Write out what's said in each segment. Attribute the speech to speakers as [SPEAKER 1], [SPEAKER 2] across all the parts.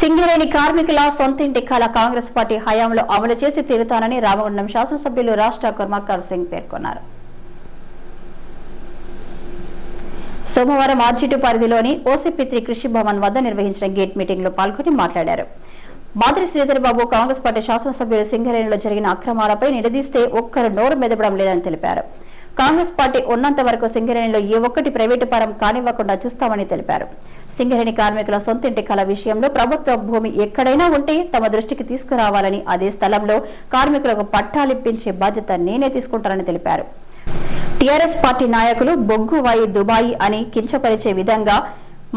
[SPEAKER 1] సింగరేణి కార్మికుల సొంతింటి కళ కాంగ్రెస్ పార్టీ హయాంలో అమలు చేసి తీరుతానని రామగుండం శాసనసభ్యులు రాష్ట్ర కుర్మక్కర్ సింగ్ పేర్కొన్నారు. సోమవారం ఆర్జిటు పరిధిలోని ఓసీపీ కృషి భవన్ వద్ద నిర్వహించిన గేట్ మీటింగ్లో పాల్గొని మాట్లాడారు. మాదిరి శ్రీధర్ బాబు కాంగ్రెస్ పార్టీ శాసనసభ్యులు సింగరేణిలో జరిగిన అక్రమాలపై నిలదీస్తే ఒక్కరు నోరు మెదపడం లేదని తెలిపారు. కాంగ్రెస్ పార్టీ ఉన్నంత వరకు సింగరేణిలో ఏ ఒక్కటి ప్రైవేటు పరం కానివ్వకుండా చూస్తామని తెలిపారు. సింగరేణి కార్మికుల సొంతింటి కళ విషయంలో ప్రభుత్వ భూమి ఎక్కడైనా ఉంటే తమ దృష్టికి తీసుకురావాలని అదే స్థలంలో కార్మికులకు పట్టాలిప్పించే బాధ్యత నేనే తీసుకుంటానని తెలిపారు. టీఆర్ఎస్ పార్టీ నాయకులు బొగ్గు వాయి దుబాయి అని కించపరిచే విధంగా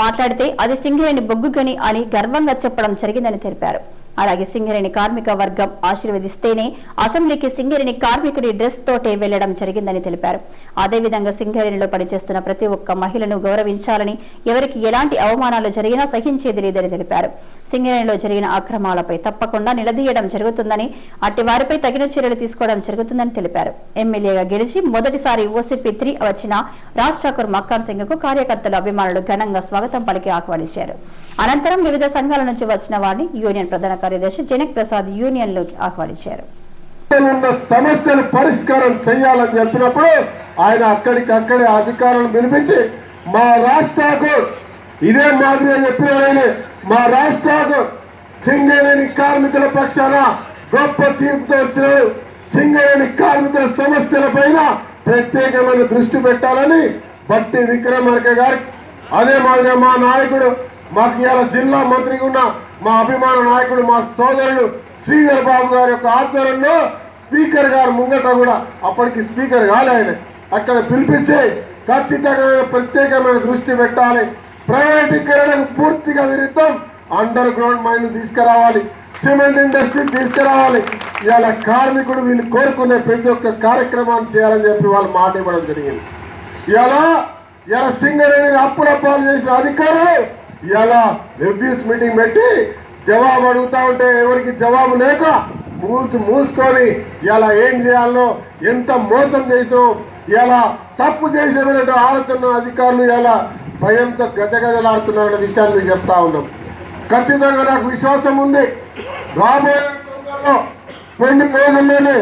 [SPEAKER 1] మాట్లాడితే అది సింగరేణి బొగ్గు గని అని గర్వంగా చెప్పడం జరిగిందని తెలిపారు. అలాగే సింగరేణి కార్మిక వర్గం ఆశీర్వదిస్తేనే అసెంబ్లీకి సింగరేణి కార్మికుడి డ్రెస్ తోటే వెళ్ళడం జరిగిందని తెలిపారు. అదేవిధంగా సింగరేణిలో పనిచేస్తున్న ప్రతి ఒక్క మహిళను గౌరవించాలని ఎవరికి ఎలాంటి అవమానాలు జరిగినా సహించేది లేదని తెలిపారు. సింగరేణిలో జరిగిన అక్రమాలపై తప్పకుండా నిలదీయడం జరుగుతుందని అట్టి వారిపై తగిన చర్యలు తీసుకోవడం జరుగుతుందని తెలిపారు. ఎమ్మెల్యేగా గెలిచి మొదటిసారి ఓసీపీ త్రీ వచ్చిన రాజ్ ఠాకూర్ మక్కాన్ సింగ్కు కార్యకర్తలు అభిమానులు ఘనంగా స్వాగతం పలికి ఆహ్వానించారు. అనంతరం వివిధ సంఘాల నుంచి వచ్చిన వారిని యూనియన్ ప్రధాన కార్యదర్శి జనక్ ప్రసాద్ యూనియన్లోకి ఆహ్వానించారు.
[SPEAKER 2] ఉన్న సమస్యలు పరిష్కారం చేయాలని చెప్పినప్పుడు ఆయన అక్కడికక్కడే అధికారులను పిలిపించి మా రాష్ట్రకు ఇదే మాదిరిగా చెప్పినాడు మా రాష్ట్రకు సింగరేణి కార్మికుల పక్షాన గొప్ప తీర్పుతో వచ్చినాడు. సింగరేణి కార్మికుల సమస్యల పైన ప్రత్యేకమైన దృష్టి పెట్టాలని బట్టి విక్రమార్క గారి అదే మాదిరిగా మా నాయకుడు మాకు ఇవాళ జిల్లా మంత్రిగా ఉన్న మా అభిమాన నాయకుడు మా సోదరుడు శ్రీధర్ బాబు గారి యొక్క ఆధ్వర్యంలో స్పీకర్ గారు ముంగట కూడా అప్పటికి స్పీకర్ కాలే ఆయన. అక్కడ పిలిపించి ఖచ్చితంగా ప్రత్యేకమైన దృష్టి పెట్టాలి. ప్రైవేటీకరణకు పూర్తిగా విరుద్ధం. అండర్ గ్రౌండ్ మైన్ తీసుకురావాలి. సిమెంట్ ఇండస్ట్రీ తీసుకురావాలి. ఇవాళ కార్మికుడు వీళ్ళు కోరుకునే ప్రతి ఒక్క కార్యక్రమాన్ని చేయాలని చెప్పి వాళ్ళు మాట ఇవ్వడం జరిగింది. ఇలా ఇలా సింగరేణిని అప్పులప్పాలు చేసిన అధికారులు ఇలా రివ్యూస్ మీటింగ్ పెట్టి జవాబు అడుగుతా ఉంటే ఎవరికి జవాబు లేక మూసి మూసుకొని ఇలా ఏం చేయాలో ఎంత మోసం చేసినావు ఇలా తప్పు చేసామనే ఆలోచన అధికారులు ఇలా భయంతో గజగజలాడుతున్నారనే విషయాన్ని మీకు చెప్తా ఉన్నాం. ఖచ్చితంగా నాకు విశ్వాసం ఉంది. రాబోయే కొన్ని రోజుల్లోనే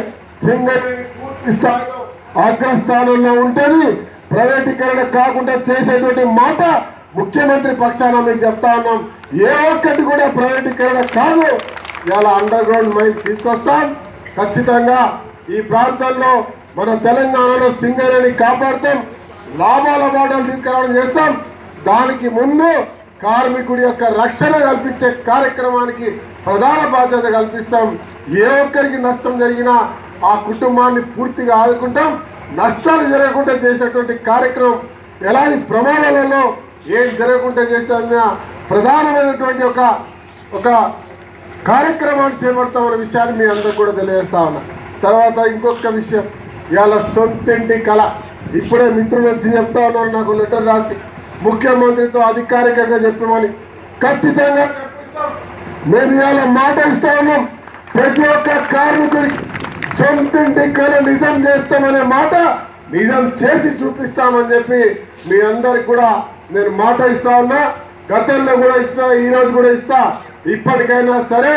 [SPEAKER 2] సింగరేణి పూర్తి స్థాయిలో అగ్రస్థానంలో ఉంటుంది. ప్రైవేటీకరణ కాకుండా చేసేటువంటి మాట ముఖ్యమంత్రి పక్షాన మీకు చెప్తా ఉన్నాం. ఏ ఒక్కటి కూడా ప్రైవేటీకరణ కాదు. ఇలా అండర్ గ్రౌండ్ మైన్ తీసుకొస్తాం. ఖచ్చితంగా ఈ ప్రాంతంలో మన తెలంగాణలో సింగరేణి కాపాడుతాం. లాభాల బాటలు తీసుకురావడం చేస్తాం. దానికి ముందు కార్మికుడి యొక్క రక్షణ కల్పించే కార్యక్రమానికి ప్రధాన బాధ్యత కల్పిస్తాం. ఏ ఒక్కరికి నష్టం జరిగినా ఆ కుటుంబాన్ని పూర్తిగా ఆదుకుంటాం. నష్టాలు జరగకుండా చేసేటువంటి కార్యక్రమం ఎలాంటి ప్రమాణాలలో ఏం జరగకుండా చేస్తామన్న ప్రధానమైనటువంటి ఒక ఒక కార్యక్రమాన్ని చేపడతామన్న విషయాన్ని మీ అందరూ కూడా తెలియజేస్తా ఉన్నా. తర్వాత ఇంకొక విషయం ఇవాళ సొంతింటి కళ. ఇప్పుడే మిత్రులు వచ్చి చెప్తా ఉన్నారు నాకు లెటర్ రాసి. ముఖ్యమంత్రితో అధికారికంగా చెప్పమని. ఖచ్చితంగా మేము ఇవాళ మాట ఇస్తా ఉన్నాం. ప్రతి ఒక్క కార్మికుడికి సొంతింటి కళ నిజం చేస్తామనే మాట నిజం చేసి చూపిస్తామని చెప్పి మీ అందరికి కూడా నేను మాట ఇస్తా ఉన్నా గతంలో కూడా ఇస్తా ఈ రోజు కూడా ఇస్తా. ఇప్పటికైనా సరే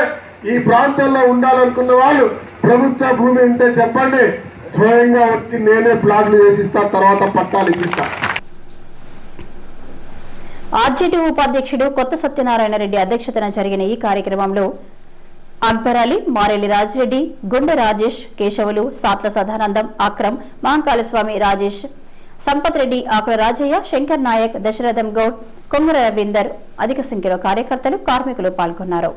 [SPEAKER 2] ఈ ప్రాంతంలో ఉండాలనుకున్న వాళ్ళు ప్రభుత్వ భూమి ఉంటే చెప్పండి. స్వయంగా వచ్చి నేనే ప్లాట్లు చేసిస్తా తర్వాత పట్టాలు ఇప్పిస్తా.
[SPEAKER 1] ఆర్జేడీ ఉపాధ్యక్షుడు కొత్త సత్యనారాయణ రెడ్డి అధ్యక్షతన జరిగిన ఈ కార్యక్రమంలో అక్బర్ అలీ మారెల్లి రాజిరెడ్డి గుండె రాజేష్ కేశవులు సాత్ల సదానందం అక్రమ్ మహంకాళస్వామి రాజేష్ సంపత్ రెడ్డి ఆకుల రాజయ్య శంకర్ నాయక్ దశరథం గౌడ్ కొంగర రవీందర్ అధిక సంఖ్యలో కార్యకర్తలు కార్మికులు పాల్గొన్నారు.